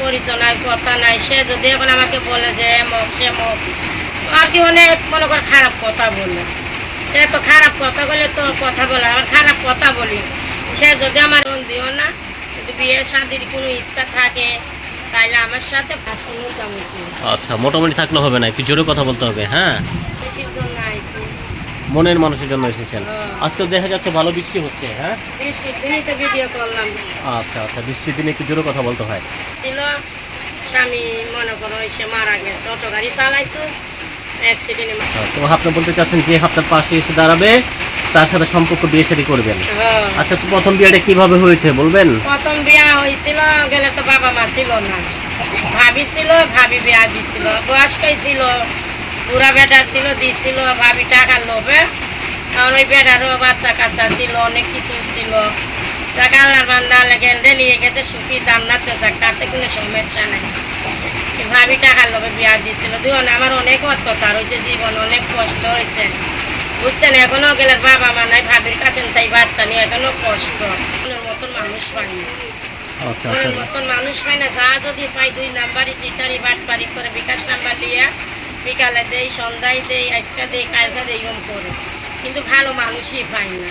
পরিচয় নাই কথা নাই। সে যদি এখন আমাকে বলে যে মক সে মক আর কি অনেক মনে কর খারাপ কথা বলল তো খারাপ কথা বলে তো কথা বলে আমার খারাপ কথা বলি। সে যদি আমার মন দিও না যদি বিয়ে শাদির কোনো ইচ্ছা থাকে তাইলে আমার সাথে আচ্ছা মোটামুটি থাকলে হবে না। একটু জোরে কথা বলতে হবে হ্যাঁ? বেশি না। মনের মানুষের জন্য এসেছেন। হ্যাঁ। আজকাল দেখা যাচ্ছে ভালো বৃষ্টি হচ্ছে হ্যাঁ? বৃষ্টির দিনই তো ভিডিও করলাম। আচ্ছা আচ্ছা বৃষ্টির দিনে একটু জোরে কথা বলতে হয়। ছিল স্বামী মনে করো এসে মারা গেছে অটো গাড়ি চালাইতো আচ্ছা তো আপনি বলতে চাচ্ছেন যে আপনার পাশে এসে দাঁড়াবে তার সাথে সম্পর্ক বিয়ে শাদী করবেন। আচ্ছা তো প্রথম বিয়েটা কীভাবে হয়েছে বলবেন? প্রথম বিয়া হয়েছিল গেলে তো বাবা মা ছিল না। ভাবি ছিল ভাবি বিয়া দিছিল বয়স্কই ছিল? বুড়া বেটা ছিল দিছিল ভাবি টাকার লোভে। আর ওই বেটারও বাচ্চা কাচ্চা ছিল অনেক কিছু ছিল। টাকা আল্লাহর বান্দা লেগে নিয়ে গেছে সুখী জান্নাতে যাক তাতে কোনো সমস্যা নাই। ভাবি টাকার লোভে বিয়া দিছিল। দুজন আমার অনেক অত্যাচার হয়েছে জীবন অনেক কষ্ট হয়েছে। বুঝছেন এখনও গেলে বাবা মা নাই ভাবির কাছে তাই বাচ্চা নিয়ে এখনও কষ্ট। মতন মানুষ পাইনি আচ্ছা আচ্ছা। মতন মানুষ পাই না। যা যদি পাই দুই নাম্বারই চিটারি বাটপারি করে বিকাশ নাম্বার লিয়া বিকালে দেই, সন্ধ্যায় দেই, আজকা দেই, কালকা দেই, এরকম করে। কিন্তু ভালো মানুষই পাই না।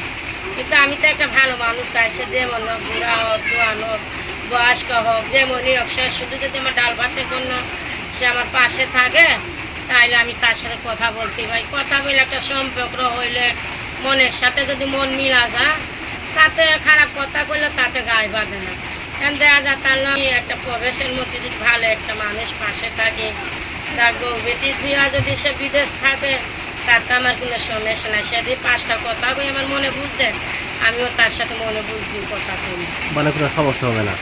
কিন্তু আমি তো একটা ভালো মানুষ চাইছে যেমন হোক, বুড়া হোক, জোয়ান হোক, বয়স্ক হোক যেমনই হোক শুধু যদি আমার ডাল ভাতের জন্য সে আমার পাশে থাকে তাহলে আমি তার সাথে কথা বলতে পারি। কথা বলে একটা সম্পর্ক হইলে মনের সাথে যদি মন মিলা যায়, তাতে খারাপ কথা বললে তাতে গায়ে বাঁধে না। দেখা তার আমি একটা প্রবেশের মধ্যে যদি ভালো একটা মানুষ পাশে থাকে বেটি ধুয়া যদি সে বিদেশ থাকে তাতে আমার কোনো সমস্যা নাই। সে যদি পাঁচটা কথা কই আমার মনে বুঝতে আমিও তার সাথে মনে বুঝবি কথা কই মানে কোনো সমস্যা হবে না?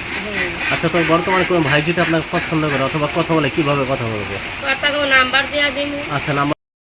আচ্ছা তো বর্তমানে কোনো ভাই যদি আপনাকে পছন্দ করে অথবা কথা বলে কীভাবে কথা বলবে? কথা নাম্বার দেওয়া দিন আচ্ছা নাম্বার